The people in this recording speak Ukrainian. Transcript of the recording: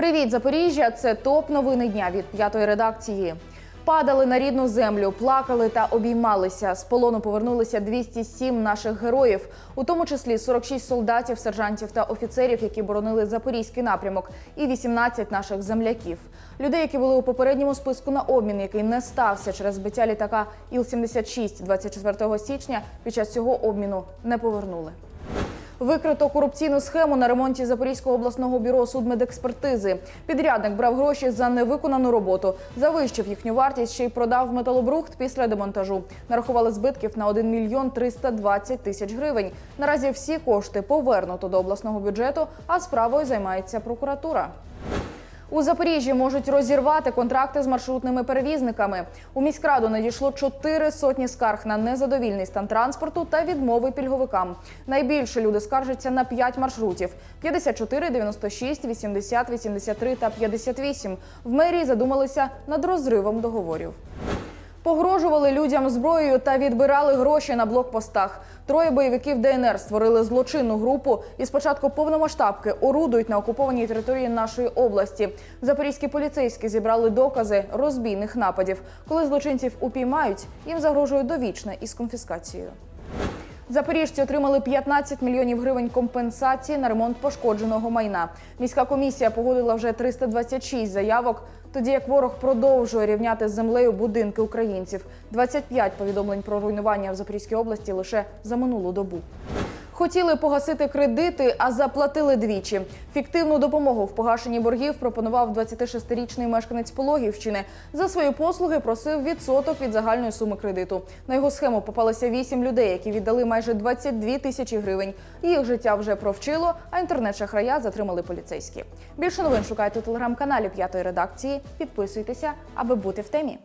Привіт, Запоріжжя! Це топ новини дня від п'ятої редакції. Падали на рідну землю, плакали та обіймалися. З полону повернулися 207 наших героїв, у тому числі 46 солдатів, сержантів та офіцерів, які боронили запорізький напрямок, і 18 наших земляків. Людей, які були у попередньому списку на обмін, який не стався через збиття літака Іл-76 24 січня, під час цього обміну не повернули. Викрито корупційну схему на ремонті Запорізького обласного бюро судмедекспертизи. Підрядник брав гроші за невиконану роботу, завищив їхню вартість, ще й продав металобрухт після демонтажу. Нарахували збитків на 1 мільйон 320 тисяч гривень. Наразі всі кошти повернуто до обласного бюджету, а справою займається прокуратура. У Запоріжжі можуть розірвати контракти з маршрутними перевізниками. У міськраду надійшло чотири сотні скарг на незадовільний стан транспорту та відмови пільговикам. Найбільше люди скаржаться на 5 маршрутів: 54, 96, 80, 83 та 58. В мерії задумалися над розривом договорів. Погрожували людям зброєю та відбирали гроші на блокпостах. Троє бойовиків ДНР створили злочинну групу і спочатку повномасштабки орудують на окупованій території нашої області. Запорізькі поліцейські зібрали докази розбійних нападів. Коли злочинців упіймають, їм загрожує довічне із конфіскацією. Запоріжці отримали 15 мільйонів гривень компенсації на ремонт пошкодженого майна. Міська комісія погодила вже 326 заявок. Тоді як ворог продовжує рівняти з землею будинки українців. 25 повідомлень про руйнування в Запорізькій області лише за минулу добу. Хотіли погасити кредити, а заплатили двічі. Фіктивну допомогу в погашенні боргів пропонував 26-річний мешканець Пологівщини. За свої послуги просив відсоток від загальної суми кредиту. На його схему попалися вісім людей, які віддали майже 22 тисячі гривень. Їх життя вже провчило, а інтернет-шахрая затримали поліцейські. Більше новин шукайте у телеграм-каналі п'ятої редакції. Підписуйтеся, аби бути в темі.